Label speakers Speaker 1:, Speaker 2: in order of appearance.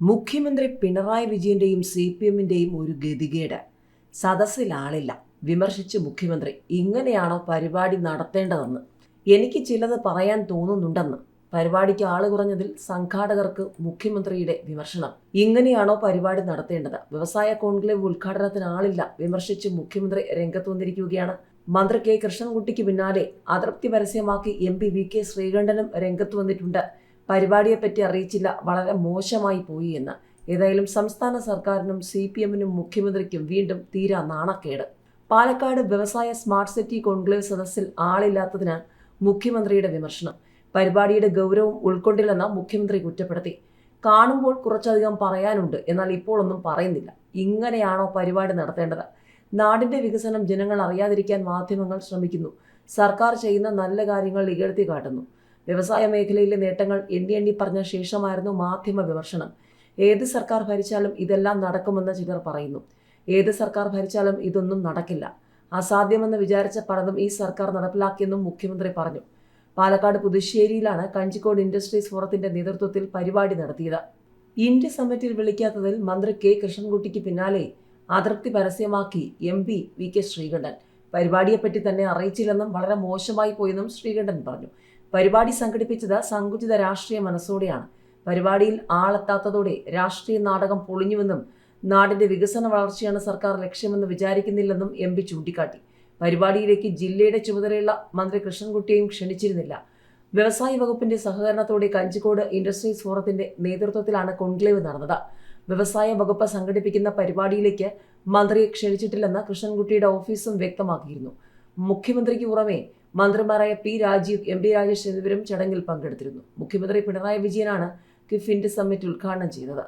Speaker 1: മുഖ്യമന്ത്രി പിണറായി വിജയന്റെയും C P എമ്മിന്റെയും ഒരു ഗതികേട്. സദസ്സിൽ ആളില്ല വിമർശിച്ച് മുഖ്യമന്ത്രി ഇങ്ങനെയാണോ പരിപാടി നടത്തേണ്ടതെന്ന്? എനിക്ക് ചിലത് പറയാൻ തോന്നുന്നുണ്ടെന്ന്. പരിപാടിക്ക് ആൾ കുറഞ്ഞതിൽ സംഘാടകർക്ക് മുഖ്യമന്ത്രിയുടെ വിമർശനം. ഇങ്ങനെയാണോ പരിപാടി നടത്തേണ്ടത്? വ്യവസായ കോൺക്ലേവ് ഉദ്ഘാടനത്തിന് ആളില്ല. വിമർശിച്ച് മുഖ്യമന്ത്രി രംഗത്ത് വന്നിരിക്കുകയാണ്. മന്ത്രി കെ കൃഷ്ണൻകുട്ടിക്ക് പിന്നാലെ അതൃപ്തി പരസ്യമാക്കി എം പി വി കെ ശ്രീകണ്ഠനും രംഗത്ത് വന്നിട്ടുണ്ട്. പരിപാടിയെപ്പറ്റി അറിയിച്ചില്ല. വളരെ മോശമായി പോയി എന്ന്. ഏതായാലും സംസ്ഥാന സർക്കാരിനും സി പി എമ്മിനും മുഖ്യമന്ത്രിക്കും വീണ്ടും തീരാ നാണക്കേട്. പാലക്കാട് വ്യവസായ സ്മാർട്ട് സിറ്റി കോൺക്ലേവ് സദസ്സിൽ ആളില്ലാത്തതിന് മുഖ്യമന്ത്രിയുടെ വിമർശനം. പരിപാടിയുടെ ഗൗരവം ഉൾക്കൊണ്ടില്ലെന്ന് മുഖ്യമന്ത്രി കുറ്റപ്പെടുത്തി. കാണുമ്പോൾ കുറച്ചധികം പറയാനുണ്ട്. എന്നാൽ ഇപ്പോൾ ഒന്നും പറയുന്നില്ല. ഇങ്ങനെയാണോ പരിപാടി നടത്തേണ്ടത്? നാടിന്റെ വികസനം ജനങ്ങൾ അറിയാതിരിക്കാൻ മാധ്യമങ്ങൾ ശ്രമിക്കുന്നു. സർക്കാർ ചെയ്യുന്ന നല്ല കാര്യങ്ങൾ ഇകഴ്ത്തി കാട്ടുന്നു. വ്യവസായ മേഖലയിലെ നേട്ടങ്ങൾ എണ്ണി എണ്ണി പറഞ്ഞ ശേഷമായിരുന്നു മാധ്യമ വിമർശനം. ഏത് സർക്കാർ ഭരിച്ചാലും ഇതെല്ലാം നടക്കുമെന്ന് ചിലർ പറയുന്നു. ഏത് സർക്കാർ ഭരിച്ചാലും ഇതൊന്നും നടക്കില്ല. അസാധ്യമെന്ന് വിചാരിച്ച പലതും ഈ സർക്കാർ നടപ്പിലാക്കിയെന്നും മുഖ്യമന്ത്രി പറഞ്ഞു. പാലക്കാട് പുതുശ്ശേരിയിലാണ് കഞ്ചിക്കോട് ഇൻഡസ്ട്രീസ് ഫോറത്തിന്റെ നേതൃത്വത്തിൽ പരിപാടി നടത്തിയത്. ഇന്ത്യ സമ്മിറ്റിൽ വിളിക്കാത്തതിൽ മന്ത്രി കെ. കൃഷ്ണൻകുട്ടിക്ക് പിന്നാലെ അതൃപ്തി പരസ്യമാക്കി M P V K Sreekandan. പരിപാടിയെപ്പറ്റി തന്നെ അറിയിച്ചില്ലെന്നും വളരെ മോശമായി പോയെന്നും ശ്രീകണ്ഠൻ പറഞ്ഞു. പരിപാടി സംഘടിപ്പിച്ചത് സങ്കുചിത രാഷ്ട്രീയ മനസ്സോടെയാണ്. പരിപാടിയിൽ ആളെത്താത്തതോടെ രാഷ്ട്രീയ നാടകം പൊളിഞ്ഞുവെന്നും നാടിന്റെ വികസന വളർച്ചയാണ് സർക്കാർ ലക്ഷ്യമെന്ന് വിചാരിക്കുന്നില്ലെന്നും എം പി ചൂണ്ടിക്കാട്ടി. പരിപാടിയിലേക്ക് ജില്ലയുടെ ചുമതലയുള്ള മന്ത്രി കൃഷ്ണൻകുട്ടിയെയും ക്ഷണിച്ചിരുന്നില്ല. വ്യവസായ വകുപ്പിന്റെ സഹകരണത്തോടെ കഞ്ചിക്കോട് ഇൻഡസ്ട്രീസ് ഫോറത്തിന്റെ നേതൃത്വത്തിലാണ് കോൺക്ലേവ് നടന്നത്. വ്യവസായ വകുപ്പ് സംഘടിപ്പിക്കുന്ന പരിപാടിയിലേക്ക് മന്ത്രിയെ ക്ഷണിച്ചിട്ടില്ലെന്ന് കൃഷ്ണൻകുട്ടിയുടെ ഓഫീസും വ്യക്തമാക്കിയിരുന്നു. മുഖ്യമന്ത്രിക്ക് പുറമെ മന്ത്രിമാരായ P Rajeev M P Rajesh എന്നിവരും ചടങ്ങിൽ പങ്കെടുത്തിരുന്നു. മുഖ്യമന്ത്രി പിണറായി വിജയനാണ് കിഫിന്റെ സമ്മിറ്റ് ഉദ്ഘാടനം ചെയ്തത്.